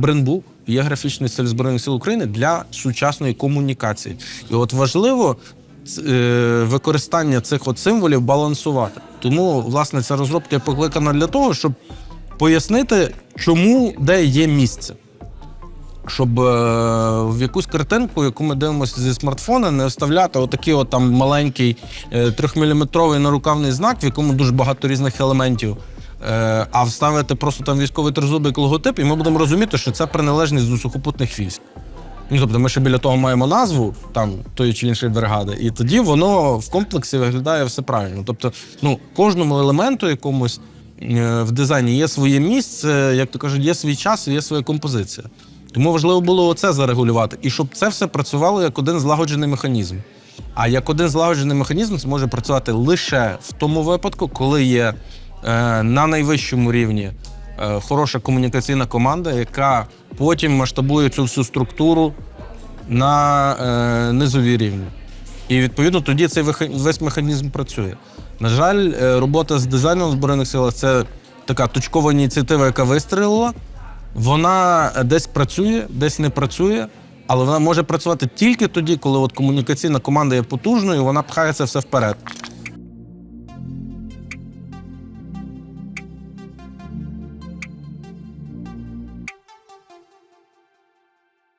Брендбук є графічний стиль Збройних сил України для сучасної комунікації. І от важливо е, використання цих от символів балансувати. Тому, власне, ця розробка покликана для того, щоб пояснити, чому де є місце. Щоб е, в якусь картинку, яку ми дивимося зі смартфона, не вставляти отакий от там маленький е, трьохміліметровий нарукавний знак, в якому дуже багато різних елементів. Е, а вставити просто там військовий тризубик логотип, і ми будемо розуміти, що це приналежність до сухопутних військ. Ну, тобто ми ще біля того маємо назву там тої чи іншої бригади, і тоді воно в комплексі виглядає все правильно. Тобто, ну, кожному елементу якомусь е, в дизайні є своє місце, як то кажуть, є свій час, і є своя композиція. Тому важливо було оце зарегулювати, і щоб це все працювало як один злагоджений механізм. А як один злагоджений механізм це може працювати лише в тому випадку, коли є на найвищому рівні е, хороша комунікаційна команда, яка потім масштабує цю всю структуру на е, низові рівні. І відповідно тоді цей весь механізм працює. На жаль, е, робота з дизайном Збройних силах це така точкова ініціатива, яка вистрілила. Вона е, десь працює, десь не працює, але вона може працювати тільки тоді, коли от комунікаційна команда є потужною, вона пхає це все вперед.